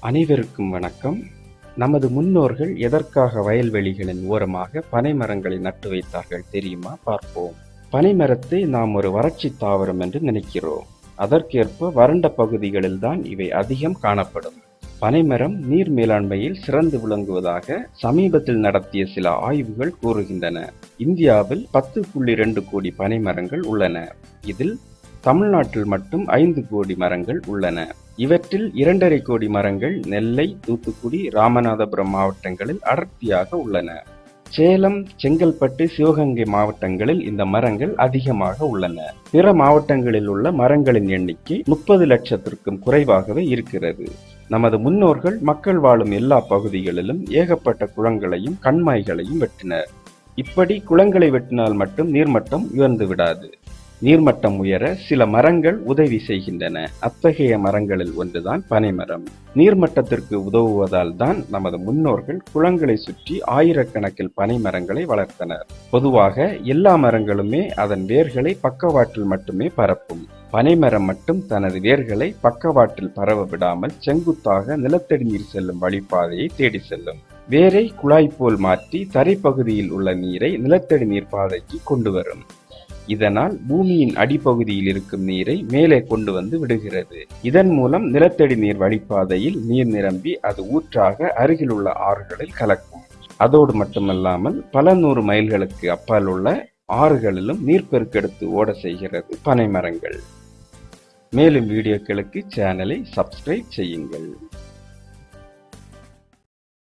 அனைவருக்கும் வணக்கம். நமது முன்னோர்கள் எதற்காக வயல்வெளிகளின் ஓரமாக பனை மரங்களை நட்டு வைத்தார்கள் தெரியுமா? பார்ப்போம். பனை மரத்தை நாம் ஒரு வறட்சி தாவரம் என்று நினைக்கிறோம். அதற்கேற்ப வறண்ட பகுதிகளில் தான் இவை அதிகம் காணப்படும். பனைமரம் நீர் மேலாண்மையில் சிறந்து விளங்குவதாக சமீபத்தில் நடத்திய சில ஆய்வுகள் கூறுகின்றன. இந்தியாவில் பத்து புள்ளி ரெண்டு கோடி பனைமரங்கள் உள்ளன. இதில் தமிழ்நாட்டில் மட்டும் ஐந்து கோடி மரங்கள் உள்ளன. இவற்றில் இரண்டரை கோடி மரங்கள் நெல்லை தூத்துக்குடி ராமநாதபுரம் மாவட்டங்களில் அடர்த்தியாக உள்ளன. சேலம் செங்கல்பட்டு சிவகங்கை மாவட்டங்களில் இந்த மரங்கள் அதிகமாக உள்ளன. பிற மாவட்டங்களில் உள்ள மரங்களின் எண்ணிக்கை முப்பது லட்சத்திற்கும் குறைவாகவே இருக்கிறது. நமது முன்னோர்கள் மக்கள் வாழும் எல்லா பகுதிகளிலும் ஏகப்பட்ட குளங்களையும் கண்மாய்களையும் வெட்டினர். இப்படி குளங்களை வெட்டினால் மட்டும் நீர்மட்டம் உயர்ந்து விடாது. நீர்மட்டம் உயர சில மரங்கள் உதவி செய்கின்றன. அத்தகைய மரங்களில் ஒன்றுதான் பனைமரம். நீர்மட்டத்திற்கு உதவுவதால் தான் நமது முன்னோர்கள் குளங்களை சுற்றி ஆயிரக்கணக்கில் பனை மரங்களை வளர்த்தனர். பொதுவாக எல்லா மரங்களுமே அதன் வேர்களை பக்கவாட்டில் மட்டுமே பரப்பும். பனைமரம் மட்டும் தனது வேர்களை பக்கவாட்டில் பரவ விடாமல் செங்குத்தாக நிலத்தடி நீர் செல்லும் வழிப்பாதையை தேடி செல்லும். வேரை குழாய் போல் மாற்றி தரைப்பகுதியில் உள்ள நீரை நிலத்தடி நீர் பாதைக்கு கொண்டு வரும். இதனால் பூமியின் அடிப்பகுதியில் இருக்கும் நீரை மேலே கொண்டு வந்து விடுகிறது. இதன் மூலம் நிலத்தடி நீர் வழிப்பாதையில் நீர் நிரம்பி அது ஊற்றாக அருகில் உள்ள ஆறுகளில் கலக்கும். அதோடு மட்டுமல்லாமல் பல நூறு மைல்களுக்கு அப்பால் உள்ள ஆறுகளிலும் நீர்ப்பெருக்கெடுத்து ஓட செய்கிறது பனைமரங்கள். மேலும் வீடியோக்களுக்கு சேனலை சப்ஸ்கிரைப் செய்யுங்கள்.